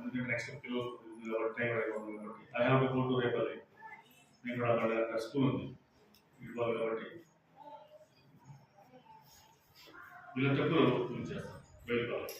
ఎందుకంటే నెక్స్ట్ పిల్లలు టైం అయిపోతుంది కాబట్టి. I have to go Repalle నేను కూడా అక్కడ స్కూల్ ఉంది. ఇవ్వాలి కాబట్టి. వీళ్ళంతా పూజ చేస్తాం వెళ్ళిపోవాలి.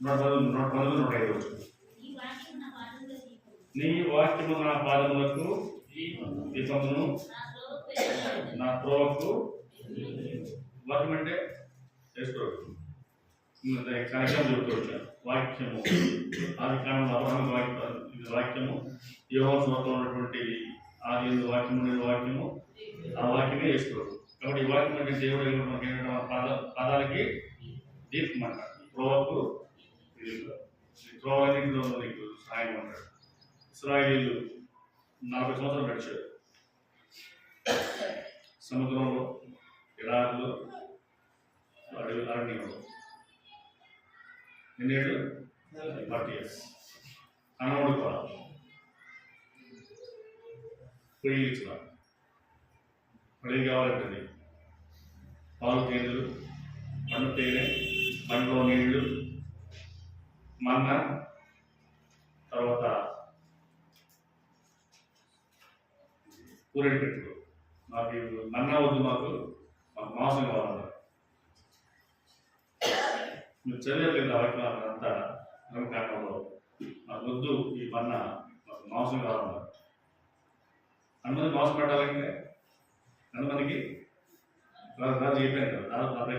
నూట పంతొమ్మిది నూట పంతొమ్మిది నూట ఐదు. నీ వాక్యము నా పాదములకు దీపమును నా త్రోవకు వాక్యం అంటే చేసుకోవచ్చు కనెక్షన్ చెబుతూ వాక్యము ఆది కాలంలో అబ్రహం వాక్యం ఇది వాక్యము యోహన్ స్మృతంలో ఉన్నటువంటి ఆది వాక్యము అనేది వాక్యము ఆ వాక్యమే చేసుకోవచ్చు కాబట్టి ఈ వాక్యం అంటే దేవుడు మనకి ఏంటంటే పాద పాదాలకి దీపం అంట త్రోవకు నీకు సహాయం అంటాడు. ఇస్రాయేలీలు నలభై సంవత్సరాలు నడిచారు సముద్రంలో ఎడారులు అడవి అరణ్యంలో. ఎన్నేళ్ళు ఫార్టీ ఇయర్స్. కనవడు కూడా. పొయ్యి ఇచ్చిన పొయ్యి కావాలంటుంది? పాలు తేనెలు పండు తేనె పండులో నీళ్ళు మన్న తర్వాత కూరడి పెట్టుకో. మాకు ఇవి మన్నా వద్దు మాకు మాకు మాంసం కావాలన్నారు మీరు చదివేది వాక్యం అంతా నమ్మకాండంలో మాకు వద్దు ఈ మన్న మాకు మాంసం కావాలన్నారు అంతమంది మాంసం పెట్టాలంటే ఎంతమందికి రాజు రాజు చెప్పాను కదా దాదాపు నలభై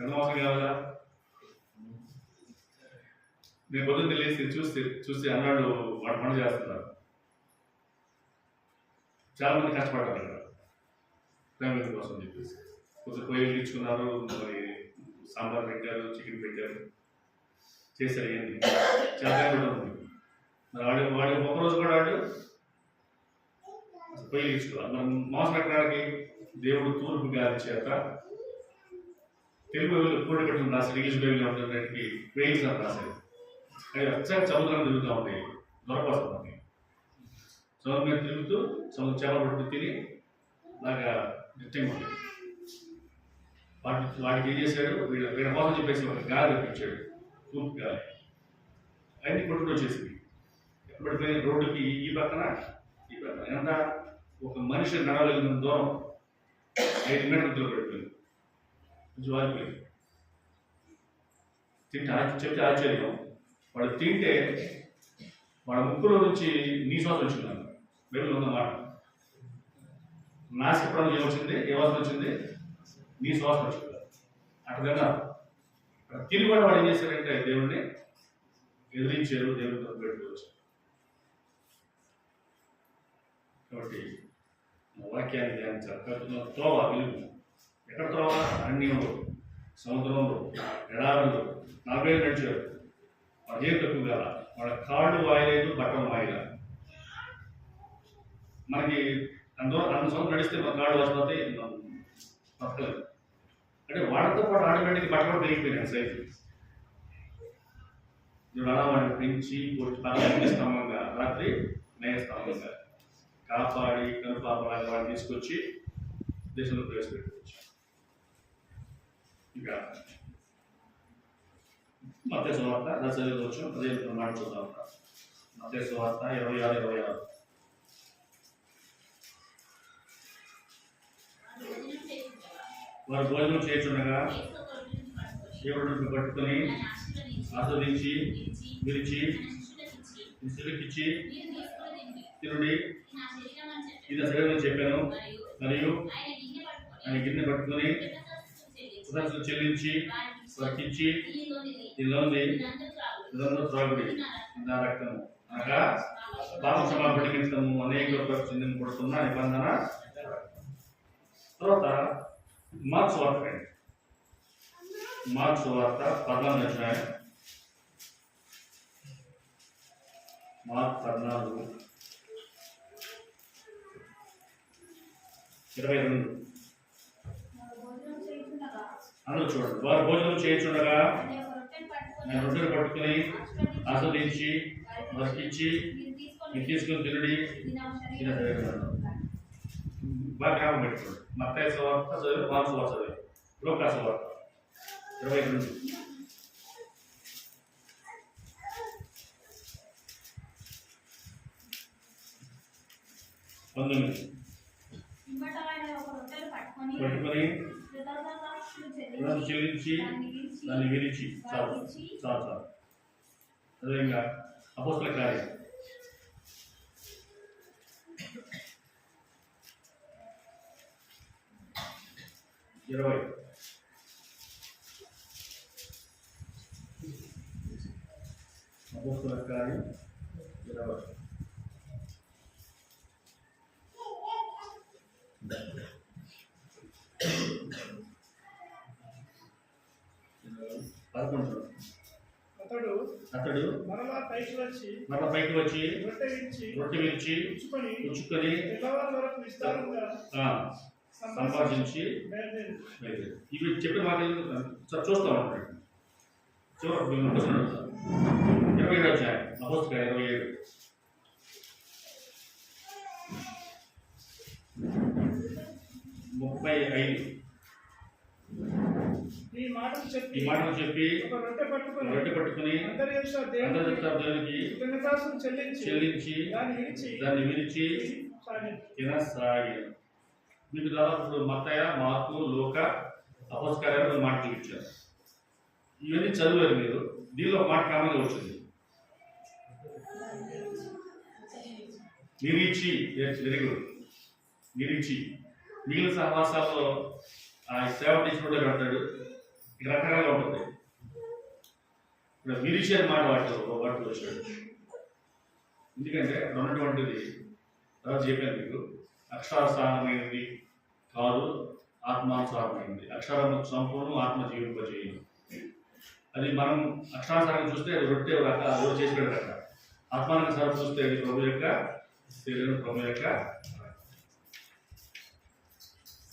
లక్షలు ఎంత కావాలా నేను పొద్దున్న లేచి చూస్తే చూస్తే అన్నాడు వాడు పనులు చేస్తున్నారు. చాలా మంది కష్టపడ్డారు. అక్కడ ఫ్యామిలీ కోసం చెప్పేసి. కొంచెం పొయ్యి ఇచ్చుకున్నారు మరి సాంబార్ పెట్టారు చికెన్ పెట్టారు. చేశారు ఏంటి చాలా కూడా ఉంది మరి వాడి వాడు ఒక రోజు కూడా వాడు పొయ్యి వెలిగించుకోవాలి మనం మాంసం పెట్టడానికి దేవుడు తూర్పు గారి చేత తెలుగు కూడగట్టును రాశారు ఇంగ్లీష్ బైబిల్ ఉండడానికి వేయించిన రాశారు. అవి వచ్చాక సముద్రం తిరుగుతూ ఉంటాయి దొరకవస్తుంది మనకి సముద్రం మీద తిరుగుతూ సముద్రం చేపలు పట్టుకు తిని బాగా నిత్యంగా ఉంటుంది వాటి వాటికి ఏం చేశాడు? వీళ్ళ వీళ్ళ కోసం చెప్పేసి ఒక గాలి తెప్పించాడు. తూర్పు గాలి. అన్ని కొట్టుకు వచ్చేసింది. ఎప్పుడు పోయిన రోడ్డుకి ఈ పక్కన ఈ పక్కన. ఎంత ఒక మనిషి నడవగలిగిన దూరం ఐదు మీటర్ల దూరం పెట్టుకుంది కొంచెం వారిపోయింది తింటే ఆశ్చర్య- చెప్తే ఆశ్చర్యం. వాడు తింటే వాడి ముక్కులో నుంచి నీ శ్వాస వచ్చింది బైబిల్ ఉన్నమాట నాసికపడం ఏమొచ్చింది? ఏ వాసన వచ్చింది? నీ శ్వాస వచ్చింది అట్లా తిరిగి కూడా వాడు ఏం చేశారంటే దేవుణ్ణి ఎదిరించారు దేవుడితో పెట్టుకోవచ్చు కాబట్టి వాక్యాన్ని ధ్యానించాలి. కాబట్టి త్రోవ వెలుగు ఎక్కడ త్రోవ అరణ్యంలో సముద్రంలో ఎడారులు నలభై ఏళ్ళు నడిచారు. వాళ్ళ ఏం తక్కువ కదా వాళ్ళ కాళ్ళు వాయలేదు బట్టలు వాయల మనకి అందులో అన్ని సంవత్సరం నడిస్తే మన కాళ్ళు వస్తుంది బతకలేదు అంటే వాళ్ళతో పాటు ఆటోమేటిక్ బట్టలు పెరిగిపోయినాయి సైజు. ఇప్పుడు అలా వాడిని పెంచి కొట్టి పగలన్నీ స్తంభంగా రాత్రి నేయ స్తంభంగా కాపాడి కనుపాపలాగా వాడిని తీసుకొచ్చి దేశంలో ప్రవేశపెట్టుకోవచ్చు ఇక మత్య సువార్త దశ చదవచ్చు అదే మాట చూద్దాం మత్య సువార్త ఇరవై ఆరు ఇరవై ఆరు. వారు భోజనం చేర్చుండగా దేవుడిని పట్టుకొని ఆస్వాదించి విరిచి ఇసులకిచ్చి తిరుడి ఇది శరీరం చెప్పాను. మరియు ఆయన గిన్నె పట్టుకొని కృతజ్ఞతలు చెల్లించి వర్తించి ఇల్లుంది ఇదంతా త్రాగుడి. నా రక్తము. అనగా పాప క్షమాపణ నిమిత్తము అనేక చెందిన కొడుతున్న నిబంధన. తర్వాత మార్క్స్ వార్త మార్క్స్ వార్త పద్నాలుగు అధ్యాయం. మార్క్ పద్నాలుగు. ఇరవై రెండు. అందరూ చూడండి. వారు భోజనం చేయించుండగా నేను రొట్టెలు పట్టుకుని ఆస్వాదించి వర్తించి మీరు తీసుకుని తినడి. తిన బాగా జ్ఞాపకం పెట్టుకోండి. మత్తాయి వార్త చదివి వార్త చదివి. లోకాస వార్త ఇరవై రెండు పంతొమ్మిది. పట్టుకొని రుణం చెల్లించి దాన్ని విరిచి చాలు చాలు చాలు. అదేవిధంగా అపోస్తల కార్యం. ఇరవై. అపోస్తల కార్యం ఇరవై. పదకొండు. అతడు అతడు మరలా పైకి వచ్చి మరల పైకి వచ్చి రొట్టె ఇచ్చి రొట్టె విరిచి పుచ్చుకొని తెల్లవారు వరకు విస్తారంగా సంపాదించి. ఇవి చెప్పిన మాట సార్ చూస్తా ఉంటాడు చివరి ఇరవై ఏడు వచ్చాయి అపోస్తల ఇరవై ఏడు. ముప్పై ఐదు. ఈ మాటలు ఈ చెప్పి మాటలు చెప్పి ఒక రొట్టె పట్టుకొని రొట్టె పట్టుకుని అందరి యొక్క అందరి దేవునికి చెల్లించి చెల్లించి దాన్ని దాన్ని విరిచి తినసాగిన మీకు దాదాపు మార్కు లోక అపస్కారాలు మాటలు ఇచ్చారు. ఇవన్నీ చదివారు మీరు. దీనిలో ఒక మాట కామన్గా వచ్చింది. నిరీచి వెరీ గుడ్ నిరీచి. మిగిలిన సహవాసాల్లో ఆ సేవ తీసుకుంటే కడతాడు ఇక రకరకాలుగా ఉంటుంది. ఇక్కడ విరిచి అని మాట వాటిలో ఒక వాటిలో వచ్చాడు ఎందుకంటే అక్కడ ఉన్నటువంటిది తర్వాత చెప్పాను మీకు. అక్షరాసారమైనది కాదు ఆత్మానుసారమైనది అక్షరం సంపూర్ణం ఆత్మ జీవింపజేయదు అది మనం అక్షరాసారం చూస్తే అది రొట్టె రక రోజు చేసి పెడతాక ఆత్మానుసారం చూస్తే అది ప్రభు యొక్క శరీరం ప్రభు యొక్క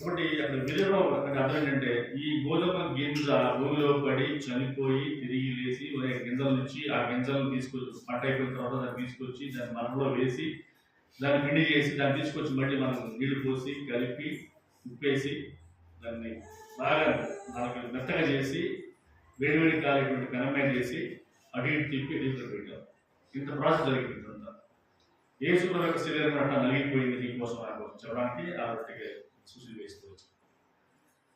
కాబట్టి అక్కడ విజయలో అక్కడ అర్థం ఏంటంటే ఈ గోధుమ గింజ భూమిలో పడి చనిపోయి తిరిగి లేచి ఉదయం గింజల నుంచి ఆ గింజలను తీసుకొచ్చి పంట అయిపోయిన తర్వాత దాన్ని తీసుకొచ్చి దాన్ని మనలో వేసి దాన్ని పిండి చేసి దాన్ని తీసుకొచ్చి మళ్ళీ మనం నీళ్ళు పోసి కలిపి ఉప్పేసి దాన్ని బాగా మనకు మెత్తగా చేసి వేడివేడి కాలేటువంటి పెనం చేసి అటు ఇటు తిప్పి డీప్లో పెట్టాం. ఇంత ప్రాసెస్ జరిగింది అంతా ఏ శుభ్రత శరీరం అట్లా నలిగిపోయింది నీకోసం నా చెప్పడానికి ఆ రొట్టెకి సూచన వేసుకోవచ్చు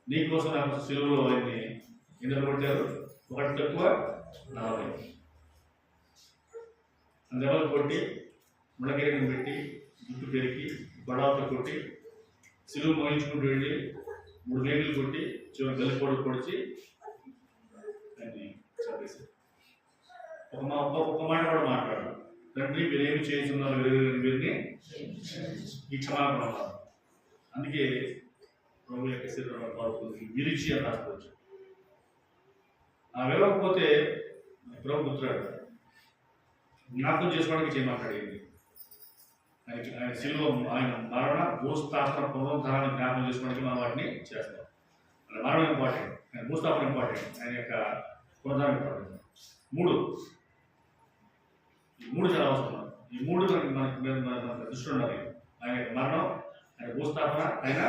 నీకోసం నాకు సెలవులో ఎందుకు కొట్టారు ఒకటి తక్కువ నలభై దెబ్బలు కొట్టి ముళ్ళగిరిని పెట్టి జుట్టు పెరిగి గొడవతో కొట్టి సిలువు మోయించుకుంటూ వెళ్ళి మూడు వేగులు కొట్టి చివరి గల్లి పొడి పొడిచి దాన్ని చంపేశారు ఒక మా ఒక ఒక మాట కూడా మాట్లాడు తండ్రి వీరేమి చేస్తున్నారు వీరు- వీరిని ఈ క్షమాపణ. అందుకే ప్రభు యొక్క శరీరం పాల్గొంది విరిచి అని రాసుకోవచ్చు ఆ వెళ్ళకపోతే ప్రభు గుర్తురాడు జ్ఞాపకం చేసుకోవడానికి చేయమాట్లాడేది ఆయన ఆయన శిలువ ఆయన మరణ భూస్థాపన పునరుద్ధరణ జ్ఞాపకం చేసుకోవడానికి మనం వాటిని చేస్తాం. ఆయన మరణం ఇంపార్టెంట్. ఆయన భూస్థాపన ఇంపార్టెంట్. ఆయన యొక్క పునరుద్ధరణ ఇంపార్టెంట్. మూడు. ఈ మూడు చాలా అవసరం. ఈ మూడు మనకి మన- మన దృష్టి ఉండాలి. ఆయన యొక్క మరణం ఆయన భూస్థాపన ఆయన?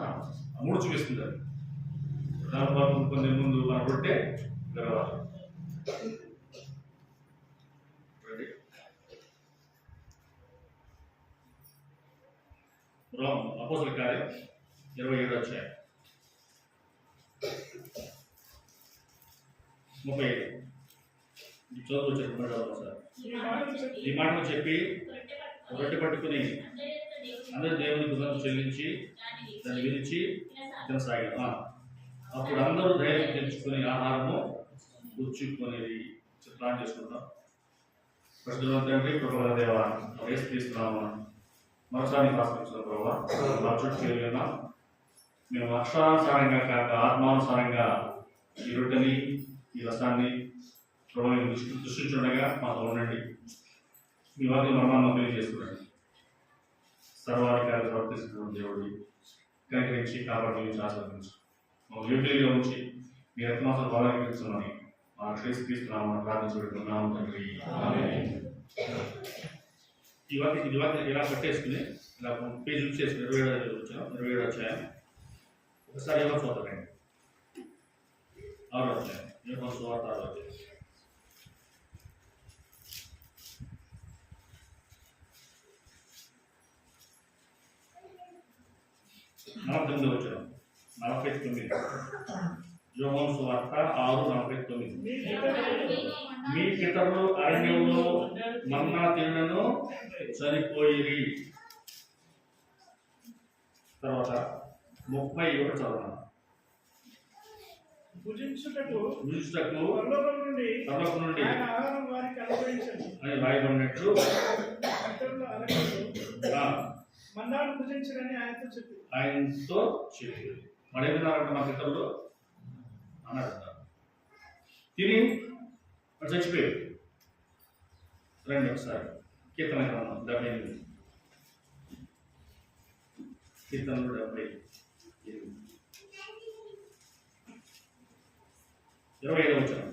ఆ మూడు చూపిస్తుంది అది దాని కొన్ని ముందు మన రొట్టె విరవాలి Ready? రోమ్ అపోసల కార్యం ఇరవై ఏడు వచ్చాయి ముప్పై ఐదు చదువు వచ్చారు మాటలు చెప్పి రొట్టె పట్టుకుని అందరి దేవుని గుణం చెల్లించి దాన్ని విరిచి తినసాగిన అప్పుడు అందరూ ధైర్యం తెచ్చుకుని ఆహారము పుచ్చుకునేది ప్లాన్ చేసుకుంటాం ప్రజల ప్రభుల దేవ వేసి తీసుకున్నాము మరోసారి ఆశ్రయించిన ప్రభావ మా చుట్టూ మేము అక్షరానుసారంగా కాక ఆత్మానుసారంగా ఈ రొట్టెని ఈ రసాన్ని ప్రభావం దృష్టి దృష్టించుండగా మాతో ఉండండి. మీ వాక్యం మర్మాన్ని తెలియజేస్తున్నాడు. సర్వాధికారి ప్రవర్తిస్తున్న దేవుడి కనికరించి కాబట్టి నుంచి ఆస్వాదించు మా యోగ్యులుగా ఉంచి మీ రత్నాసులు బలాగించున్నామని మా క్రీస్తు తీసుకున్నామని ప్రార్థించుకుంటున్నాము తండ్రి. ఆమేన్. ఈ వాక్యం ఈ వాక్యం ఇలా పట్టేసుకుని ఇలా పేజ్ చేసుకుని ఇరవై ఏడు వచ్చాం. ఇరవై ఏడు వచ్చాయి ఒకసారి ఎవరు చూద్దామండి ఆరు వచ్చాయి ఎవరు సువార్త ఆరు వచ్చాయి నలభై తొమ్మిది వచ్చాం నలభై తొమ్మిది యోగం సువార్త ఆరు నలభై తొమ్మిది మీ పితరులు అరణ్యంలో మన్నా తినను చనిపోయిరి. తర్వాత ముప్పై ఒకటి చదవడం భుజించుటకు విడుచుటకు పరలోకం నుండి ఆయన ఆహారం వారికి అనుభవించండి అని రాయబడినట్లు మన్నాడు భుజించరని ఆయనతో చెప్పి. ఆయనతో చెప్పి. మరి ఏమన్నారంట మా పితరులు అన్నారంట తిని చచ్చిపోయాడు. రండి ఒకసారి. కీర్తన గ్రంథం డెబ్బై ఎనిమిది. కీర్తనలు డెబ్బై ఎనిమిది. ఇరవై ఐదు వచ్చిన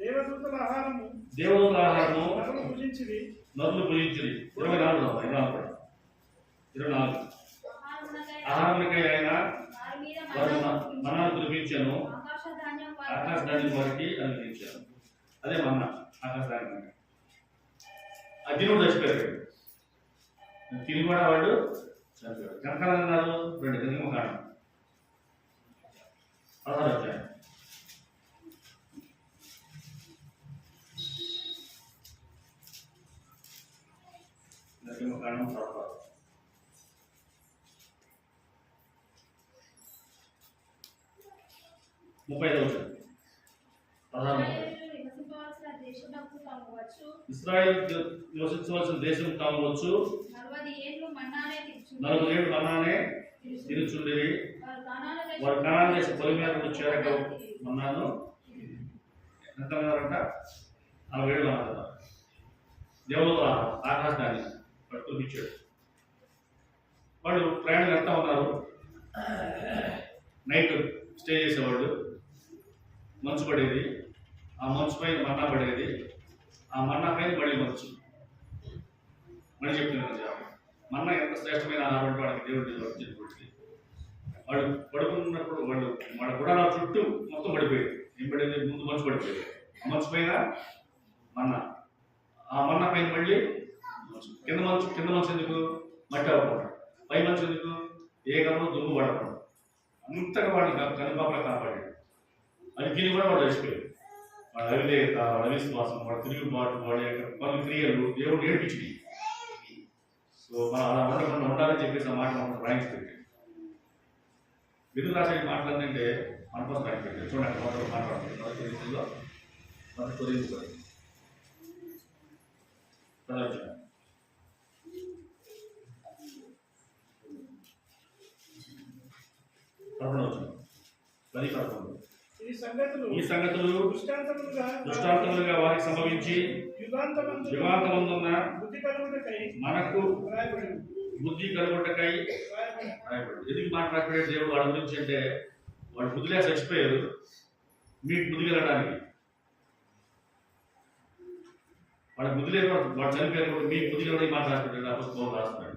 దేవదూతల ఆహారము దేవదూత ఆహారము భుజించిరి. నరులు పూజించింది ఇరవై నాలుగు ఇరవై నాలుగు. ఇరవై నాలుగు. ఆహారానికై ఆయన వారు మన్నాను కురిపించాను. ఆకాశ వారికి అనుగ్రహించాను. అదే మన్న ఆకాశ అర్జునుడు చచ్చిపోయాడు. తిని కూడా వాడు చనిపోయారు. కనకాలన్నారు రెండు దినము కారణం. పదహారు వచ్చాయి ముప్పై ముప్పై ఇస్రాయల్ నివసించవలసిన దేశం కావచ్చు నలుగురు ఏడు మన్నానే తిరుచుండిరి వారు కనాన దేశ పొలి మీద చేరక మన్నాను ఎంత అన్నారంట నలభై ఏడు అన్నారు దేవుడు ఆకాశాన్ని పట్టుకొనిచ్చాడు వాళ్ళు ప్రయాణం వెళ్తా ఉన్నారు. నైట్ స్టే చేసేవాళ్ళు. మంచు పడేది. ఆ మంచు పైన మన్నా పడేది. ఆ మన్నా పైన మళ్ళీ మంచు. మళ్ళీ చెప్తున్నాను కదా, మన్నా ఎంత శ్రేష్టమైన ఆహారం వాళ్ళకి దేవుడి వచ్చినప్పటికీ వాళ్ళు పడుకున్నప్పుడు వాళ్ళు వాళ్ళ గుడాల చుట్టూ మొత్తం పడిపోయారు. ఏం పడేది? ముందు మంచు పడిపోయారు. ఆ మంచు పైన మన్నా. ఆ మన్నా పైన మళ్ళీ కింద మంచు కింద మంచు ఎందుకు? మట్టి అవ్వకూడదు పై మంచు ఎందుకు? ఏ గమనం దుమ్ము పడకూడదు అంతగా వాడిని కనుపాపల కాపాడాడు. అది తిని కూడా వాడు చచ్చిపోయాడు. వాడు అవిలేత వాడు అవిశ్వాసం వాళ్ళ తిరుగుబాటు వాడి యొక్క పలు క్రియలు దేవుడు నేర్పించింది. సో మనం అలా ఉండకుండా ఉండాలని చెప్పేసి ఆ మాట మనం రాయించి పెట్టాడు ఎందుకు రాసే మాట్లాడిందంటే మన కోసం రాయించి పెట్టాడు చూడండి మొదటి మాట్లాడుతుంది మొదటి కొరింథీయులో, మొదటి కొరింథీయులో. చదవచ్చు. పదకొండు వచ్చిన పది పదకొండు ఈ సంగతులు ఈ సంగతులు దృష్టాంతములుగా దృష్టాంతములుగా వారికి సంభవించి యుగాంతమందు యుగాంతమందున్న బుద్ధి కలుగుటకై మనకు బుద్ధి కలుగుటకై ఎందుకు మాట రాయబడే దేవుడు వాళ్ళ గురించి అంటే వాళ్ళు బుద్ధిలే చచ్చిపోయారు మీకు బుద్ధి కలగడానికి. వాళ్ళ బుద్ధి లేదు వాడు చనిపోయారు మీకు బుద్ధి కలగడానికి మాట రాసిపెట్టాడు అపస్తులు రాస్తున్నాడు.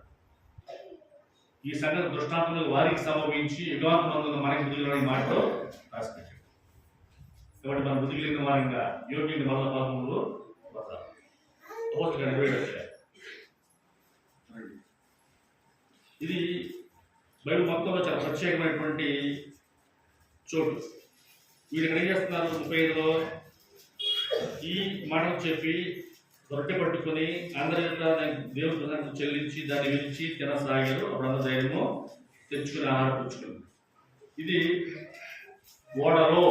ఈ సంగతి దృష్టాంతంలో వారికి సంభవించి యుగాంతమందున్న మనకి బుద్ధి మాటలో రాసిపెట్టాడు కాబట్టి మన బుద్ధి కలిగిన వారంగా యోగ్యుని మొదల పాదములు పోస్టుగా ఇది బయట మొత్తంలో చాలా ప్రత్యేకమైనటువంటి చోటు. వీళ్ళు ఏం చేస్తున్నారు? ముప్పై ఐదులో ఈ మాటలు చెప్పి రొట్టె పట్టుకుని అందరి దేవుడు దేవుడి చెల్లించి దాన్ని విరిచి తినసాగారు. అప్పుడంత ధైర్యము తెచ్చుకుని ఆహారం పుచ్చుకుంది ఇది ఓడలో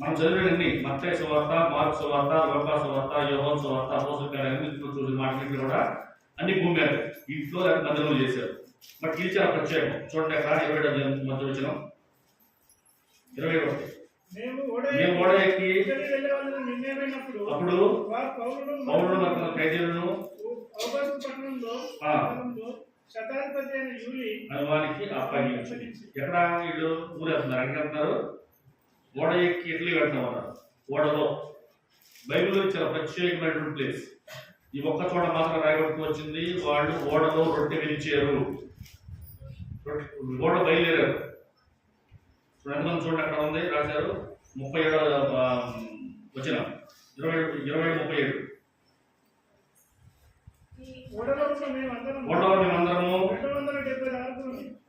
మనం చదివినన్ని మత్తయి సువార్త మార్క్ సువార్త లోకా సువార్త యోహన్ సువార్త అపోసల కార్యాలయం ఇంట్లో కూడా అన్ని భూమి ఇంట్లో లేదా మందిరంలో చేశారు. బట్ ఇది చాలా ప్రత్యేకం. చూడండి అక్కడ ఇరవై మధ్య వచ్చిన ఇరవై ఒకటి మేము ఓడ మేము ఓడ ఎక్కి ఇక్కడికి వెళ్ళే వాళ్ళని నిర్ణయమైనప్పుడు అప్పుడు పౌరులు మరియు ఖైదీలను శతాధిపతి అయిన యూరి అనువానికి అప్పగించి ఎక్కడ వీళ్ళు ఊరేస్తున్నారు? ఎక్కడ వెళ్తున్నారు. ఓడ ఎక్కి ఇటలీ వెళ్తున్నారు ఓడలో బైబిల్లో చాలా ప్రత్యేకమైనటువంటి ప్లేస్ ఈ ఒక్క చోట మాత్రం రాయబడుతూ వచ్చింది. వాళ్ళు ఓడలో రొట్టె విరిచారు. ఓడ బయలుదేరారు. ఎంతమంది చూడండి అక్కడ ఉంది రాశారు. ముప్పై ఏడు వచ్చిన. ఇరవై ఇరవై ముప్పై ఏడు. మేమందరము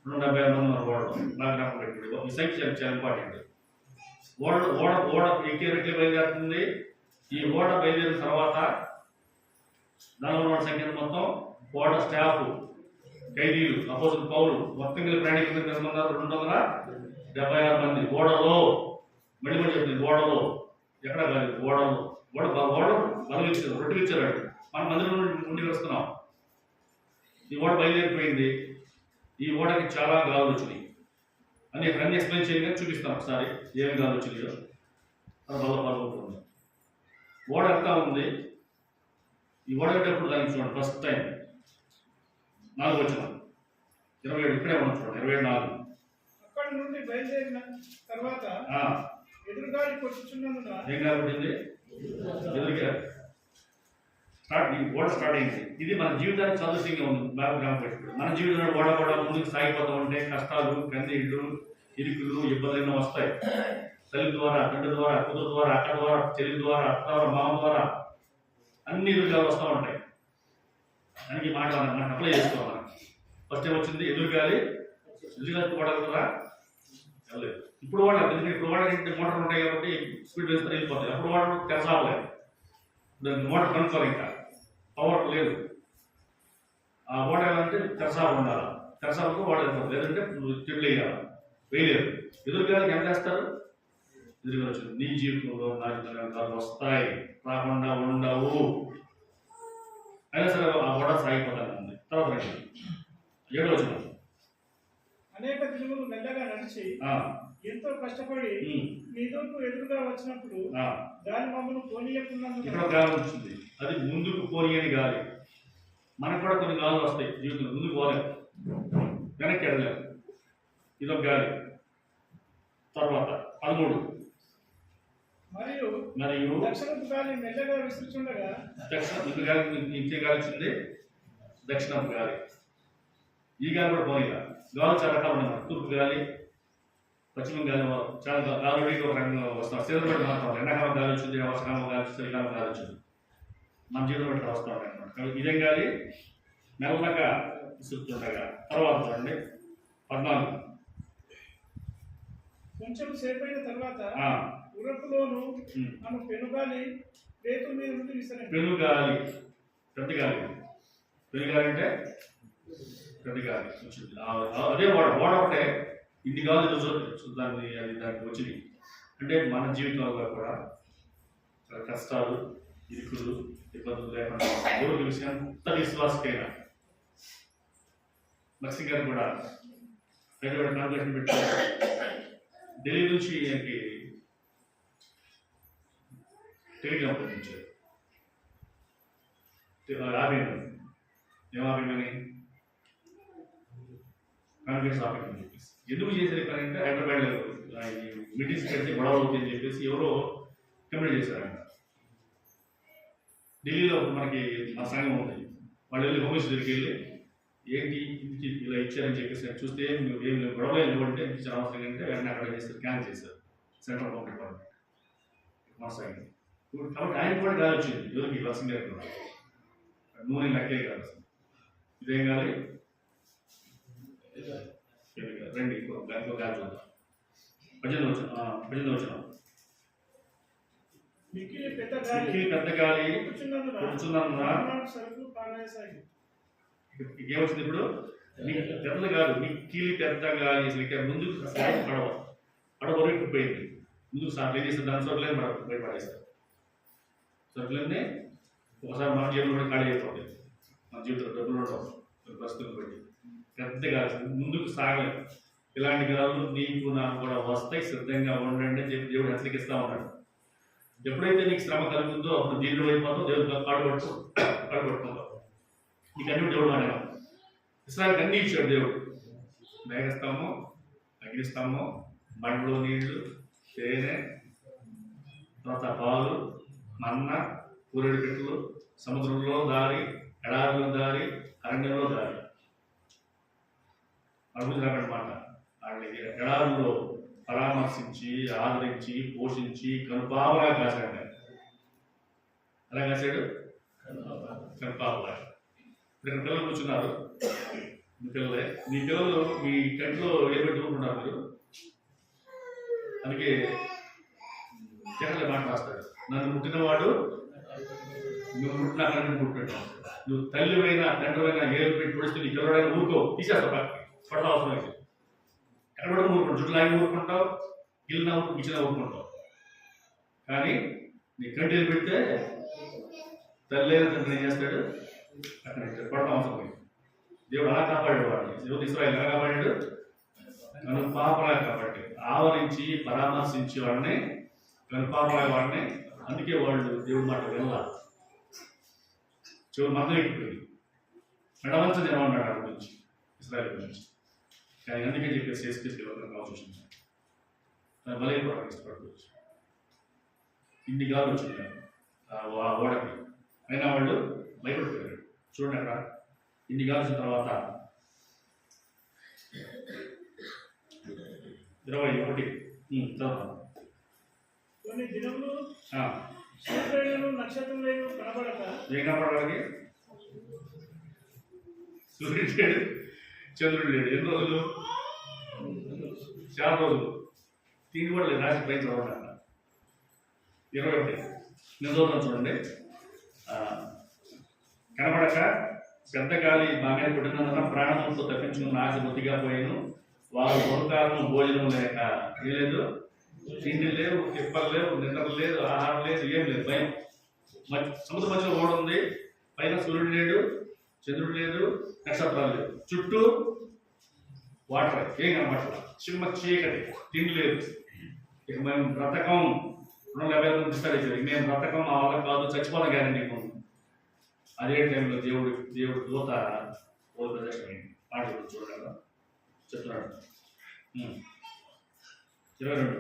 రెండు డెబ్బై రెండు మంది ఓడలో చాలా- ఇంపార్టెంట్. ఓడ ఓడ ఓడ ఎక్కి బయలుదేరుతుంది. ఈ ఓడ బయలుదేరిన తర్వాత ఉన్న సంఖ్య మొత్తం ఓడ స్టాఫ్ ఖైదీలు అపోజిట్ పౌరులు మొత్తం కలిపి ప్రయాణికులు? రెండు వందల డెబ్బై ఆరు మంది ఓడలో మళ్ళీ మళ్ళీ చెప్తుంది ఓడలో ఎక్కడ కాదు ఓడలో. ఓడ ఓడ బలం ఇచ్చారు రొట్టెలు ఇచ్చారు మనం మందిరం నుండి ఉండి వస్తున్నాం. ఈ ఓడ బయలుదేరిపోయింది. ఈ ఓడకి చాలా గాలు వచ్చినాయి. అని ఇక్కడ అన్ని ఎక్స్ప్లెయిన్ చేయగా చూపిస్తాం ఒకసారి ఏమి గాలు వచ్చినాయో. అది పాల్గొంటుంది ఓడ ఎంత ఉంది. ఈ ఓడ దానికి చూడండి ఫస్ట్ టైం నాలుగు వచ్చిన ఇరవై ఏడు ఇక్కడే ఉన్నాం చూడండి ఇరవై ఏడు నాలుగు. నుండి బయలుదేరిన తర్వాత ఆ, ఎదురుగాలి కొట్టుచున్నందున ఏం కాబట్టింది? ఎదురుగా స్టార్ట్ ఓడ స్టార్ట్ అయింది. ఇది మన జీవితానికి సదృశ్యంగా ఉంది బాగా జ్ఞాపకం మన జీవితంలో ఓడ ఓడ ముందుకు సాగిపోతూ ఉంటే కష్టాలు కన్నీళ్ళు ఇరుకులు ఇబ్బందులు వస్తాయి. తల్లి ద్వారా తండ్రి ద్వారా కూతురు ద్వారా అక్క ద్వారా చెల్లి ద్వారా అక్క ద్వారా మామ ద్వారా అన్ని ఎదురుగాలు వస్తూ ఉంటాయి. దానికి మాట మనం అప్లై చేసుకోవాలి. ఫస్ట్ ఏం వచ్చింది? ఎదురుగాలి ఎదురుగాలి వాడగలరా లేదు. ఇప్పుడు వాడలేదు ఎందుకంటే ఇప్పుడు వాడంటే మోటార్ ఉంటాయి కాబట్టి స్పీడ్ వేస్తే వెళ్ళిపోతాయి. అప్పుడు వాడు తెరసావలేదు దానికి మోటార్ కనుక్కోవాలి ఇంకా. పవర్ లేదు. ఆ మోటార్ అంటే తెరసావ ఉండాలి? తెరసావకు వాడు లేదంటే నువ్వు తిట్లు వేయాలి వేయలేరు ఎంత వేస్తారు? ఎదురుగా వచ్చింది. నీ జీవితంలో నా జీవితంలో వస్తాయి. రాకుండా ఉండవు. అయినా సరే ఆ గొడవ సాగిపోతాను తర్వాత రండి. ఏడో వచ్చిన అనేక దినములు మెల్లగా నడిచి ఎంతో కష్టపడి నీలోకి ఎదురుగా వచ్చినప్పుడు. దాని మమ్మల్ని గాలి వచ్చింది. అది ముందుకు పోనీయని గాలి మనకు కూడా కొన్ని గాలులు వస్తాయి జీవితంలో. ముందుకు పోలేం. వెనక్కి వెళ్ళలేం. ఇదొక గాలి. తర్వాత పదమూడు. మరియు మరియు దక్షిణపు గాలి మెల్లగా విసురుచుండగా దక్షిణ గాలి ఇంకే గాలి వచ్చింది. దక్షిణపు గాలి ఈ గాలి కూడా పోనీలా గాలి చాలా రకాలు మనకు. తూర్పు గాలి పశ్చిమ గాలి చాలా గాలి ఒక రకంగా వస్తాం. సీజన్ బట్టి మాత్రం ఎండాకాలం గాలి వచ్చింది వర్షాకాలం గాలి వచ్చింది చలికాలం గాలి వచ్చింది. మన జీవితం బట్టి వస్తూ ఉంటాయి అన్నమాట. కాబట్టి ఇదేం గాలి మెల్లగా విసురుతుండగా తర్వాత చూడండి. పద్నాలుగు. కొంచెం సేపైన తర్వాత ఉరపులోను. ఆమె పెనుగాలి రేతు మీద నుండి విసిరింది పెను గాలి పెద్ద గాలి. పెను గాలి అంటే పెద్ద అదే ఓడ ఓడ ఒకటే. ఇన్ని కాదు రోజు దాన్ని అది దానికి వచ్చింది. అంటే మన జీవితంలో కూడా చాలా కష్టాలు ఇరుకులు ఇబ్బందులు లేకుండా ఎవరు విషయం అంత విశ్వాసకైనా మక్సి గారు కూడా హైదరాబాద్ కాన్వర్షన్ పెట్టారు. ఢిల్లీ నుంచి ఆయనకి టెలిగ్రామ్ పంపించారు. ఆపేయమని ఏం కాంగ్రెస్ ఆపేయమని చెప్పేసి ఎందుకు చేశారు ఈ పని అంటే హైదరాబాద్ మీటింగ్స్ పెడితే గొడవ అవుతుంది అని చెప్పేసి ఎవరో కమెంట్ చేశారంట. ఢిల్లీలో మనకి మా సంఘం ఉంది. వాళ్ళు వెళ్ళి హోమేష్ దగ్గరికి వెళ్ళి ఏంటి ఇంటికి ఇలా ఇచ్చారని చెప్పేసి అది చూస్తే ఏం ఏం గొడవ లేవంటే ఇచ్చిన అవసరం అంటే వెంటనే అక్కడ చేస్తారు క్యాన్ చేశారు సెంట్రల్ హోమ్ డిపార్ట్మెంట్ మా సంఘం. ఇప్పుడు కాబట్టి ఆయన కూడా గాలి వచ్చింది. ఎవరికి? వర్షం గారికి కూడా. నూనె లెక్కే కాదు అసలు. ఇదేం గాలి ఇది గాలి. రండి ఇంకో ఇంకో గాలి చూద్దాం పద్దెనిమిది వచ్చిన పద్దెనిమిది వచ్చిన మిక్కిలి పెద్ద గాలి మిక్కిలి పెద్ద గాలి కూర్చున్నందున కూర్చున్నందున ఆనాడు ఏమొచ్చింది ఇప్పుడు నీకు పెద్దది మిక్కిలి పెద్ద గాలి అసలు ఇక్కడ ముందుకు సాగి పడవ పోయింది ముందుకు సార్ ఏం చేస్తారు దాని సరుకులే మనం బయటపడేస్తారు ఒకసారి మన జీవితంలో కూడా ఖాళీ అయిపోతుంది మన జీవితంలో డబ్బులు ఉండవు పరిస్థితులు బట్టి పెద్దగా ముందుకు సాగలేదు ఇలాంటి గ్రహాలు నీకు నాకు కూడా వస్తాయి. సిద్ధంగా ఉండండి అని చెప్పి దేవుడు హెచ్చరికిస్తూ ఉన్నాడు. ఎప్పుడైతే నీకు శ్రమ కలుగుతుందో అప్పుడు దీనిలో అయిపోతావు దేవుడు కాడు పట్టు కాడు నీకు అన్ని దేవుడు ఆడాడు ఇస్రాయల్కి అన్ని ఇచ్చాడు దేవుడు. మేఘస్తంభం అగ్నిస్తంభం బండ్లో నీళ్ళు తేనె తర్వాత పాలు మన్న కూరడి పెట్టలు సముద్రంలో దారి ఎడారిలో దారి అరణ్యంలో దారి. అడుగుతున్నమాట వాళ్ళని ఎడారులో పరామర్శించి ఆదరించి పోషించి కనుపావలా కాశాడు ఎలా కాశాడు? కనుపావలా. ఇక్కడ పిల్లలు కూర్చున్నారు. మీ పిల్లలే. మీ పిల్లలు మీ కంట్లో ఏ పెట్టుకుంటున్నారు మీరు? అందుకే జగన్ల మాట రాస్తాడు. నన్ను ముట్టినవాడు నువ్వు ముట్టిన కన్ను ముట్టినట్టు నువ్వు తల్లివైనా తండ్రివైనా ఏలు పెట్టి పొడిస్తే ఎవరైనా ఊరుకో. తీసేస్తా పక్కకి అవసరం అయితే ఎక్కడ కూడా ఊరుకుంటావు జుట్టు లాగి ఊరుకుంటావు గిల్లిన ఇచ్చిన ఊరుకుంటావు కానీ నీ కంటిలు పెడితే తల్లి తండ్రి ఏం చేస్తాడు? అక్కడ పడటం అవసరం లేదు. దేవుడు అలా కాపాడాడు వాడిని. దేవుడు ఇస్రాయల్ ఎలా కాపాడాడు? కను పాపలా కాబట్టి ఆవరించి పరామర్శించి వాడిని కను పాపలా వాడిని. అందుకే వాళ్ళు దేవుడి మాట వెళ్ళ చివరి మతం ఎక్కిపోయింది. మెడవంచ జనం అన్నాడు ఆడ గురించి ఇస్రాయల్ గురించి. కానీ అందుకే చెప్పేసి యేసుక్రీస్తు ఎవరిని ఆలోచించాను తన బలై పడడానికి ఇష్టపడుకోవచ్చు ఇన్ని ఆ ఆ ఓడకి అయినా వాళ్ళు భయపడిపోయారు చూడండి అక్కడ. ఇన్ని వచ్చిన తర్వాత ఇరవై ఒకటి. కొన్ని దినములు నక్షత్రములు కనబడక ఏం కనపడాలి సూర్యుడు చంద్రుడు లేడు. ఎన్ని రోజులు? చాలా రోజులు. తిండి కూడా లేదు రాసి పైన చదవడానికి ఇరవై ఒకటి. నేను చూడండి. కనపడక కనబడక పెద్ద గాలి మా పుట్టినందున ప్రాణంతో తప్పించుకున్న ఆశ బొత్తిగా పోయాను. వారు కొనుకాలను భోజనం లేక ఏం లేదు తిండి లేవు తిప్పలు లేవు నిద్ర లేదు ఆహారం లేదు ఏం లేదు. భయం. సముద్ర మధ్యలో ఓడ ఉంది పైన సూర్యుడు లేడు. చంద్రుడు లేదు నక్షత్రాలు లేవు. చుట్టూ వాటర్ ఏం కనబడట్ల చిమ్మ చీకటి తిండి లేదు. ఇక మేము బ్రతకం. రెండు వందల యాభై మంది ఇస్తారు మేము బ్రతకం మా వల్ల కాదు చచ్చిపోవడం గ్యారంటీ ఉంది అదే టైంలో దేవుడు దేవుడు దూత ఓ ప్రదర్శనమైంది పాట చూడగలరా చెప్తున్నాడు. ఇరవై రెండు.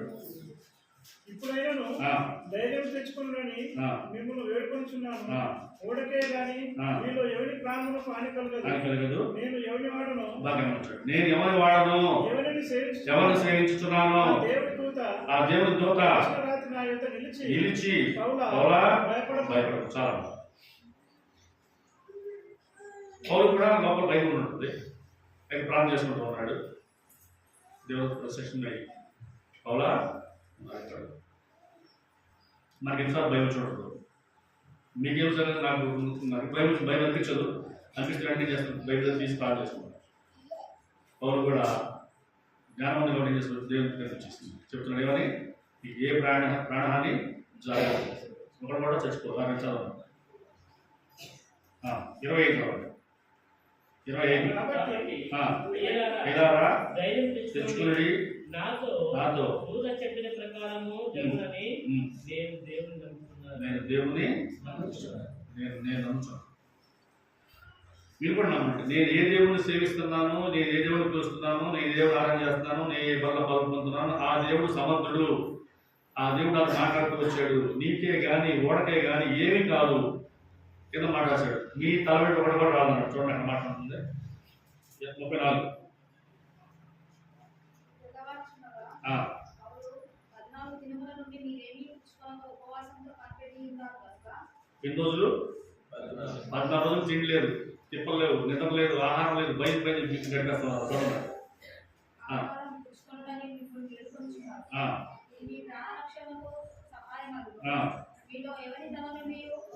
ఇప్పుడైనాను ఆ, ధైర్యం తెచ్చుకుని ఆ, మిమ్మల్ని వేడుకొంచున్నాను ఆ. ఓడకే గాని ఆ. మీలో ఎవరి ప్రాణములకు హాని కలగదు ఆయన కలగదు నేను ఎవరి వాడను? బాగా గమనించాడు నేను ఎవరి వాడను? ఎవరిని సేవించు ఎవరిని సేవించుతున్నాను దేవుడి దూత. ఆ దేవుని దూత. రాత్రి నా యొక్క నిలిచి నిలిచి పౌలా పౌలా భయపడకు. భయపడదు చాలా పౌలు కూడా లోపల భయం ఉంటుంది ఆయన ప్రాణం చేసుకుంటూ ఉన్నాడు. దేవుడు ప్రొసెషన్ అయ్యి పౌలా భయపడదు మనకి ఎన్నిసార్లు భయం చూడదు మీకేం సరే నాకు నాకు భయం అనిపించదు. అనిపిస్తే వెంటనే చేస్తాను. బయట తీసి ప్రాణం చేసుకుంటాను పౌలు కూడా జ్ఞానం కూడా ఏం చేస్తున్నాడు దేవుని వచ్చేస్తుంది చెప్తున్నాడు ఏమని? ఏ ప్రాణ ప్రాణహాని జరగదు ఒకటి కూడా చచ్చిపో వారిని చదవండి ఇరవై ఐదు చదవండి ఇరవై ఐదు. కాబట్టి తెచ్చుకుని తెచ్చుకుని నాతో నాతో. చెప్పిన ప్రకారము ఉమ్, నేను నేను దేవుని నేను నేను నమ్ముతాను. మీరు కూడా నమ్మండి. నేను ఏ దేవుని సేవిస్తున్నాను నేను ఏ దేవుని చూస్తున్నాను నేను దేవుడు ఆరాధన చేస్తున్నాను నేను ఏ పల్లో బలం పొందుతున్నాను ఆ దేవుడు సమర్థుడు. ఆ దేవుడు అది మాట్లాడుతూ వచ్చాడు. నీకే కానీ ఓడకే కానీ ఏమీ కాదు కింద మాట మీ తల మీద ఒకటి కూడా రాదన్నాడు. చూడండి అక్కడ మాట్లాడుతుంది. ముప్పై నాలుగు ఆ, పద్నాలుగు దినముల నుండి మీరేమీ పుచ్చుకోక ఉపవాసంతో కనిపెట్టి ఉన్నారు కనుక ఎన్ని రోజులు పద్నాలుగు రోజులు తిండి లేదు తిప్పలు లేవు నిద్ర లేదు ఆహారం లేదు బయట బయట గడిపేస్తున్నారు చూడండి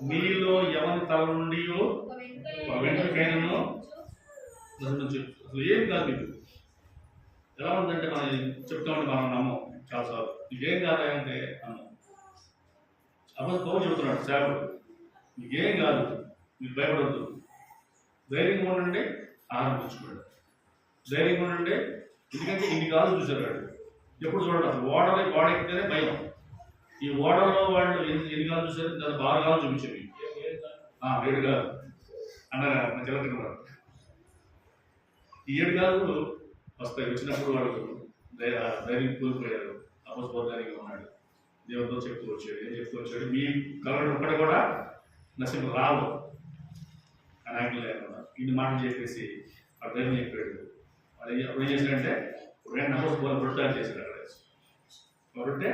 మీలో ఎవరి తల నుండి ఒక వెంట్రుకైనను అసలు ఏం కాదు మీకు. ఎలా ఉందంటే మనం చెప్తా మనం నమ్మం చాలాసార్లు ఏం కాదా అంటే అన్నాం. అప్పుడు పౌరు చెబుతున్నాడు సేవకుడు నీకేం కాదు. మీకు భయపడద్దు. ధైర్యంగా ఉండండి ఆహారం తెచ్చుకోండి ధైర్యంగా ఉండండి ఎందుకంటే ఇన్ని కాదు చూశారు వాడు. ఎప్పుడు చూడండి అసలు. ఓడలే ఓడ ఎక్కితేనే భయం. ఈ ఓడలో వాళ్ళు ఎన్ని ఎన్ని కాదు చూసారు దాని బాగా కాదు చూపించేవి ఏడు కాదు అన్నారు మన జలకున్నారు ఈ ఏడు కాదు వస్తాయి. వచ్చినప్పుడు వాళ్ళు ధైర్యం కోల్పోయారు. అపస్పోధానికి ఉన్నాడు. దేవుడితో చెప్తూ వచ్చాడు. ఏం చెప్తూ వచ్చాడు? మీ కలర్ ఒక్కడ కూడా రాదు అని ఆజ్ఞ లేకుండా ఇన్ని మాటలు చెప్పేసి ధైర్యం చెప్పాడు. ఏం- అప్పుడు ఏం చేశాడంటే రెండు అపస్పోధాలు రొట్టెలు చేశాడు అక్కడ. రొట్టె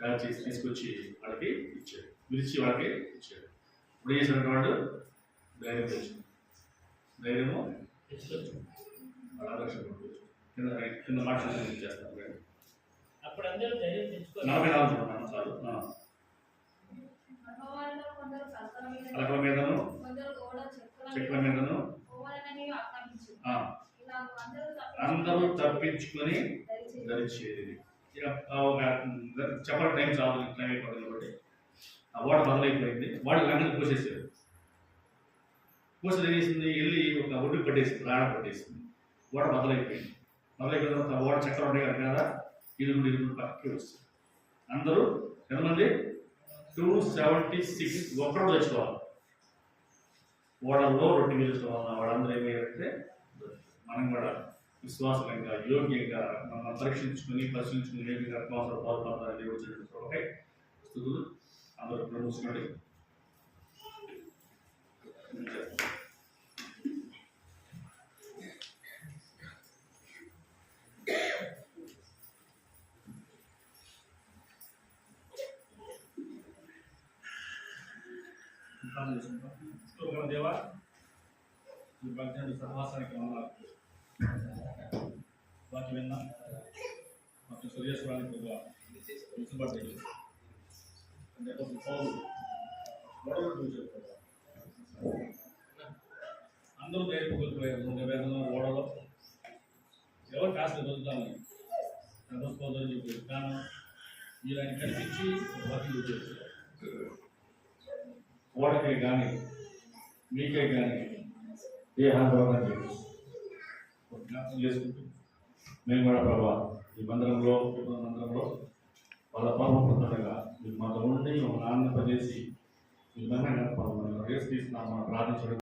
తయారు చేసి తీసుకొచ్చి వాళ్ళకి ఇచ్చాడు. పిలిచి వాళ్ళకి ఇచ్చాడు. ఇప్పుడు ఏం చేసినట్టు వాడు ధైర్యం తెచ్చుకున్నాడు ధైర్యము వాళ్ళ కింద కింద మాటలు చేస్తాను నలభై నాలుగు చాలు. పలకల మీదను చెట్ల మీదను అందరూ తప్పించుకొని ధరించేది. ఒక చెప్పడం టైం చాలు టైం అయిపోతుంది కాబట్టి. ఆ ఓడ బదులైపోయింది వాడు లంగని పోసేసాడు పోసి ఏం చేసింది వెళ్ళి ఒక ఒడ్డు పట్టేసింది రాడ పట్టేసింది. ఓడ బదులైపోయింది బదులైపోయిన తర్వాత ఓడ చక్రం ఉండే కదా? ఇరుగుడు ఇరుగుడు పక్కకి వస్తుంది అందరూ ఎంతమంది? టూ సెవెంటీ సిక్స్ ఒక్కడు తెచ్చుకోవాలి. ఓడల్లో రొట్టె గెలుచుకోవాలి వాళ్ళందరూ ఏమయ్యారంటే మనం కూడా విశ్వాసంగా యోగ్యంగా మనం పరీక్షించుకుని పరిశీలించుకుని యోగ్యంగా ఆత్మాసర పాల్పడాలని దేవుడు చెప్పారు. ఓకే? స్థుతులు అందరూ ప్రార్థన చేసుకుంటాం స్తోత్రం దేవా ఈ భక్తుడి సహవాసానికి వందనాలు వాటి విన్నా. మాకు సరిచేసుకోవడానికి ఒక వెసులుబాటు అంటే ఒక పౌరు గొడవలు చూసేస్తారు అందరూ ధైర్యం కోల్పోయారు నివేదన ఓడలో ఎవరు కాస్త దొరుకుతామని ప్రభుత్వం చెప్పారు కానీ మీరు ఆయన కనిపించి వాక్యం చూసేస్తారు ఓడకే కానీ మీకే కానీ ఏ హాని చెప్పి జ్ఞాపకం చేసుకుంటూ మేము కూడా ప్రభా ఈ మందిరంలో మందిరంలో వాళ్ళ పాపం పొందడగా మీరు మాతో ఉండి ఒక నాన్న చేసి మీ మహిళ రేసు తీసుకున్నాము ప్రార్థించడం